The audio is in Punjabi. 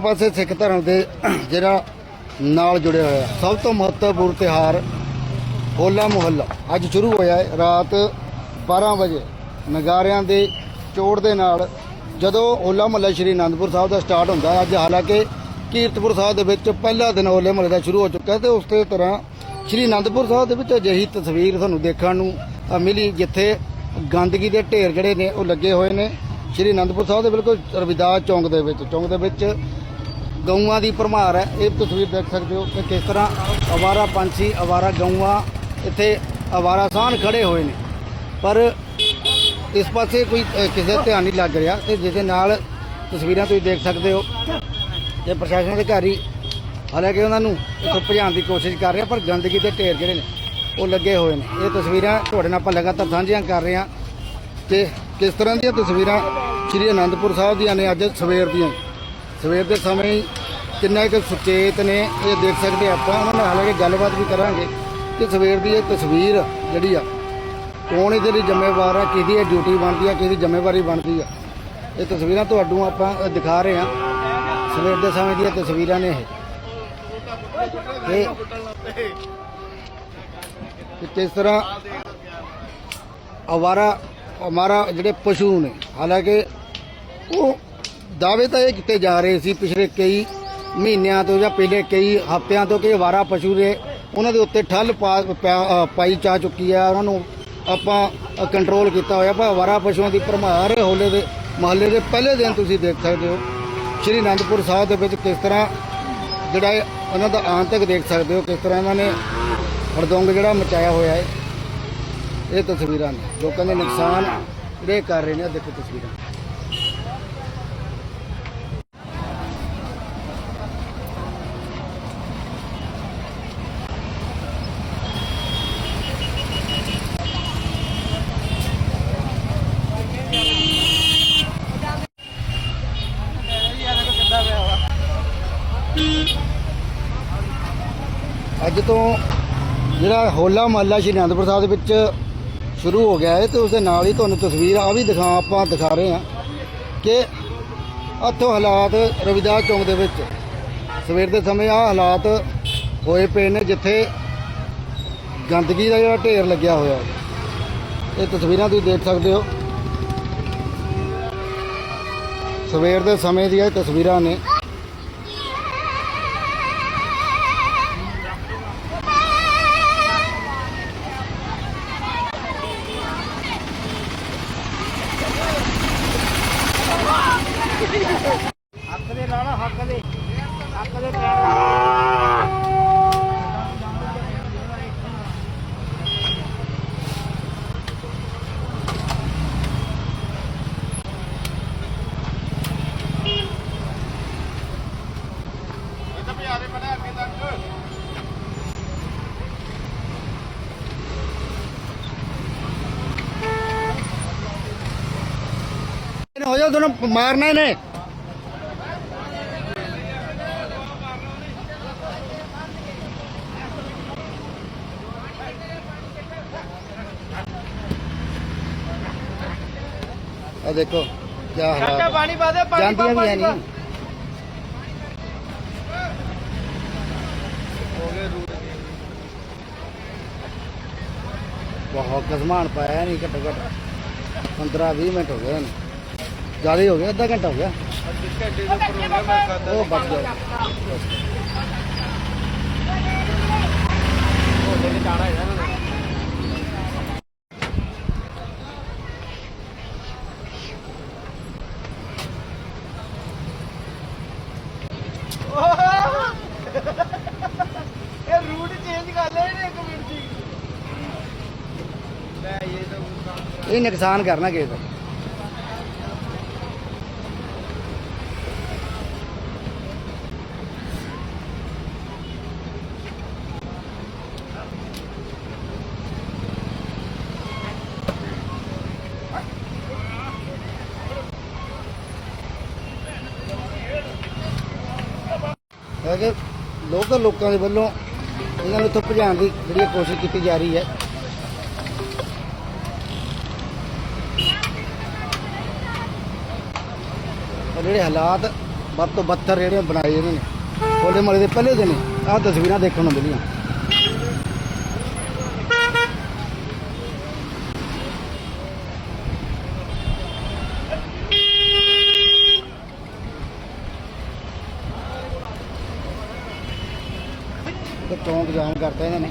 ਪਾਸੇ ਸਿੱਖ ਧਰਮ ਦੇ ਜਿਹੜਾ ਨਾਲ ਜੁੜਿਆ ਹੋਇਆ ਸਭ ਤੋਂ ਮਹੱਤਵਪੂਰਨ ਤਿਹਾਰ ਹੋਲਾ ਮੁਹੱਲਾ। ਅੱਜ ਸ਼ੁਰੂ ਹੋਇਆ ਹੈ ਰਾਤ 12 ਵਜੇ। ਨਗਾਰਿਆਂ ਦੇ ਚੋੜ ਦੇ ਨਾਲ ਜਦੋਂ ਹੋਲਾ ਮੁਹੱਲਾ ਸ਼੍ਰੀ ਅਨੰਦਪੁਰ ਸਾਹਿਬ ਦਾ ਸਟਾਰਟ ਹੁੰਦਾ ਹੈ ਅੱਜ ਹਾਲਾਂਕਿ ਕੀਰਤਪੁਰ ਸਾਹਿਬ ਦੇ ਵਿੱਚ ਪਹਿਲਾ ਦਿਨ ਹੋਲੇ ਮੁਹੱਲੇ ਦਾ ਸ਼ੁਰੂ ਹੋ ਚੁੱਕਾ ਹੈ ਤੇ ਉਸੇ ਤਰ੍ਹਾਂ ਸ਼੍ਰੀ ਅਨੰਦਪੁਰ ਸਾਹਿਬ ਦੇ ਵਿੱਚ ਅਜਿਹੀ ਤਸਵੀਰ ਤੁਹਾਨੂੰ ਦੇਖਣ ਨੂੰ ਅ, ਮਿਲੀ ਜਿੱਥੇ ਗੰਦਗੀ ਦੇ ਢੇਰ ਜਿਹੜੇ ਨੇ ਉਹ ਲੱਗੇ ਹੋਏ ਨੇ। ਸ਼੍ਰੀ ਅਨੰਦਪੁਰ ਸਾਹਿਬ ਦੇ ਬਿਲਕੁਲ ਰਵਿਦਾਸ ਚੌਂਕ ਦੇ ਵਿੱਚ ਚੌਂਕ ਦੇ ਵਿੱਚ ਗਊਆਂ ਦੀ ਭਰਮਾਰ ਹੈ। ਇਹ ਤਸਵੀਰ ਦੇਖ ਸਕਦੇ ਹੋ ਕਿ ਕਿਸ ਤਰ੍ਹਾਂ ਅਵਾਰਾ ਪੰਛੀ, ਅਵਾਰਾ ਗਊਆਂ ਇੱਥੇ ਅਵਾਰਾ ਸਾਨ ਖੜੇ ਹੋਏ ਨੇ। ਪਰ ਇਸ ਪਾਸੇ ਕੋਈ ਕਿਸੇ ਦਾ ਧਿਆਨ ਨਹੀਂ ਲੱਗ ਰਿਹਾ ਤੇ ਜਿਹਦੇ ਨਾਲ ਤਸਵੀਰਾਂ ਤੁਸੀਂ ਦੇਖ ਸਕਦੇ ਹੋ ਕਿ ਪ੍ਰਸ਼ਾਸਨ ਅਧਿਕਾਰੀ ਹਾਲਾਂਕਿ ਉਹਨਾਂ ਨੂੰ ਇੱਥੋਂ ਭਜਾਉਣ ਦੀ ਕੋਸ਼ਿਸ਼ ਕਰ ਰਿਹਾ, ਪਰ ਗੰਦਗੀ ਦੇ ਢੇਰ ਜਿਹੜੇ ਨੇ, ਉਹ ਲੱਗੇ ਹੋਏ ਨੇ। ਇਹ ਤਸਵੀਰਾਂ ਤੁਹਾਡੇ ਨਾਲ ਆਪਾਂ ਲਗਾਤਾਰ ਸਾਂਝੀਆਂ ਕਰ ਰਹੇ ਹਾਂ ਕਿ ਕਿਸ ਤਰ੍ਹਾਂ ਦੀਆਂ ਤਸਵੀਰਾਂ ਸ਼੍ਰੀ ਅਨੰਦਪੁਰ ਸਾਹਿਬ ਦੀਆਂ ਨੇ ਅੱਜ ਸਵੇਰ ਦੀਆਂ। ਸਵੇਰ ਦੇ ਸਮੇਂ ਹੀ ਕਿੰਨਾ ਕੁ ਸੁਚੇਤ ਨੇ, ਇਹ ਦੇਖ ਸਕਦੇ ਆਪਾਂ। ਉਹਨਾਂ ਨਾਲ ਹਾਲਾਂਕਿ ਗੱਲਬਾਤ ਵੀ ਕਰਾਂਗੇ ਕਿ ਸਵੇਰ ਦੀ ਇਹ ਤਸਵੀਰ ਜਿਹੜੀ ਆ, ਕੌਣ ਇਹਦੇ ਲਈ ਜ਼ਿੰਮੇਵਾਰ ਆ, ਕਿਹਦੀ ਇਹ ਡਿਊਟੀ ਬਣਦੀ ਆ, ਕਿਹਦੀ ਜ਼ਿੰਮੇਵਾਰੀ ਬਣਦੀ ਆ। ਇਹ ਤਸਵੀਰਾਂ ਤੁਹਾਨੂੰ ਆਪਾਂ ਦਿਖਾ ਰਹੇ ਹਾਂ। ਸਵੇਰ ਦੇ ਸਮੇਂ ਦੀਆਂ ਤਸਵੀਰਾਂ ਨੇ ਇਹ। ਤੇ ਕਿਸ ਤਰ੍ਹਾਂ ਅਵਾਰਾ ਹਮਾਰਾ ਜਿਹੜੇ ਪਸ਼ੂ ਨੇ, ਹਾਲਾਂਕਿ ਉਹ ਦਾਅਵੇ ਤਾਂ ਇਹ ਕੀਤੇ ਜਾ ਰਹੇ ਸੀ ਪਿਛਲੇ ਕਈ ਮਹੀਨਿਆਂ ਤੋਂ ਜਾਂ ਪਿਛਲੇ ਕਈ ਹਫ਼ਤਿਆਂ ਤੋਂ ਕਿ ਵਾਰਾ ਪਸ਼ੂ ਦੇ ਉਹਨਾਂ ਦੇ ਉੱਤੇ ਠੱਲ ਪਾ ਪਾ- ਪਾਈ ਜਾ ਚੁੱਕੀ ਆ, ਉਹਨਾਂ ਨੂੰ ਆਪਾਂ ਕੰਟਰੋਲ ਕੀਤਾ ਹੋਇਆ। ਪਰ ਵਾਰਾ ਪਸ਼ੂਆਂ ਦੀ ਭਰਮਾਰ ਹੋਲੇ ਦੇ ਮਹੱਲੇ ਦੇ ਪਹਿਲੇ ਦਿਨ ਤੁਸੀਂ ਦੇਖ ਸਕਦੇ ਹੋ। ਸ਼੍ਰੀ ਅਨੰਦਪੁਰ ਸਾਹਿਬ ਦੇ ਵਿੱਚ ਕਿਸ ਤਰ੍ਹਾਂ ਜਿਹੜਾ ਇਹ, ਉਹਨਾਂ ਦਾ ਆਂਤਕ ਦੇਖ ਸਕਦੇ ਹੋ, ਕਿਸ ਤਰ੍ਹਾਂ ਇਹਨਾਂ ਨੇ ਹਰਦੋਂਗ ਜਿਹੜਾ ਮਚਾਇਆ ਹੋਇਆ ਹੈ। ਇਹ ਤਸਵੀਰਾਂ ਨੇ, ਲੋਕਾਂ ਦੇ ਨੁਕਸਾਨ ਜਿਹੜੇ ਕਰ ਰਹੇ ਨੇ, ਆਹ ਦੇਖੋ ਤਸਵੀਰਾਂ। ਅੱਜ ਤੋਂ ਜਿਹੜਾ ਹੋਲਾ ਮਹੱਲਾ ਸ਼੍ਰੀ ਅਨੰਦਪੁਰ ਸਾਹਿਬ ਦੇ ਵਿੱਚ ਸ਼ੁਰੂ ਹੋ ਗਿਆ ਹੈ ਤੇ ਉਸ ਦੇ ਨਾਲ ਹੀ ਤੁਹਾਨੂੰ ਤਸਵੀਰ ਆ ਵੀ ਦਿਖਾ ਆਪਾਂ ਦਿਖਾ ਰਹੇ ਹਾਂ ਕਿ ਇੱਥੋਂ ਹਾਲਾਤ ਰਵਿਦਾਸ ਚੌਂਕ ਦੇ ਵਿੱਚ। ਸਵੇਰ ਦੇ ਸਮੇਂ ਆ ਹਾਲਾਤ ਹੋਏ ਪਏ ਨੇ ਜਿੱਥੇ ਗੰਦਗੀ ਦਾ ਜਿਹੜਾ ਢੇਰ ਲੱਗਿਆ ਹੋਇਆ ਇਹ ਤਸਵੀਰਾਂ ਤੁਸੀਂ ਦੇਖ ਸਕਦੇ ਹੋ। ਸਵੇਰ ਦੇ ਸਮੇਂ ਦੀਆਂ ਤਸਵੀਰਾਂ ਨੇ। ਹੱਕ ਦੇ ਪੈਰ ਹੋ ਜਾ ਤੁਹਾਨੂੰ ਮਾਰਨਾ ਇਹਨੇ ਆ ਦੇਖੋ ਕੀ ਕਾਕਾ ਹਾਲਾਤ ਪਾਣੀ ਪਾ ਦੇ ਪਾਣੀ ਪਾ ਜਾਂਦੀਆਂ ਵੀ ਹੈ ਪਾਣੀ ਪਾ ਨਹੀਂ ਬਹੁਤ ਕਸਮਾਨ ਪਾਇਆ ਨਹੀਂ ਘੱਟੋ ਘੱਟ 15 20 ਮਿੰਟ ਹੋ ਗਏ ਨੇ ਜ਼ਿਆਦਾ ਹੀ ਹੋ ਗਿਆ ਅੱਧਾ ਘੰਟਾ ਹੋ ਗਿਆ ਘੰਟੇ ਦੇ ਉੱਪਰ ਹੋ ਗਿਆ ਮੈਂ ਖਾਦਾ ਉਹ ਬਚ ਗਿਆ ਹੋਲੇ ਤੇ ਜਾਣਾ ਹੈ ਨਾ ਇਹ ਰੂਟ ਚੇਂਜ ਕਰ ਲੈ ਇਹਨੇ ਇੱਕ ਮਿੰਟ ਦੀ। ਲੈ ਇਹ ਤਾਂ ਇਹ ਨੁਕਸਾਨ ਕਰਨਾ ਕਿਸੇ ਦਾ। ਹੈ ਕਿ ਲੋਕਲ ਲੋਕਾਂ ਦੇ ਵੱਲੋਂ ਇਹਨਾਂ ਨੂੰ ਇੱਥੋਂ ਭਜਾਉਣ ਦੀ ਜਿਹੜੀ ਕੋਸ਼ਿਸ਼ ਕੀਤੀ ਜਾ ਰਹੀ ਹੈ। ਪਰ ਜਿਹੜੇ ਹਾਲਾਤ ਵੱਧ ਤੋਂ ਬੱਤਰ ਜਿਹੜੇ ਬਣਾਏ ਇਹਨਾਂ ਨੇ ਹੋਲੇ ਮਹੱਲੇ ਦੇ ਪਹਿਲੇ ਦਿਨ, ਆਹ ਤਸਵੀਰਾਂ ਦੇਖਣ ਨੂੰ ਮਿਲੀਆਂ। ਤੇ ਚੌਂਕ ਜਾਮ ਕਰਤਾ ਇਹਨਾਂ ਨੇ।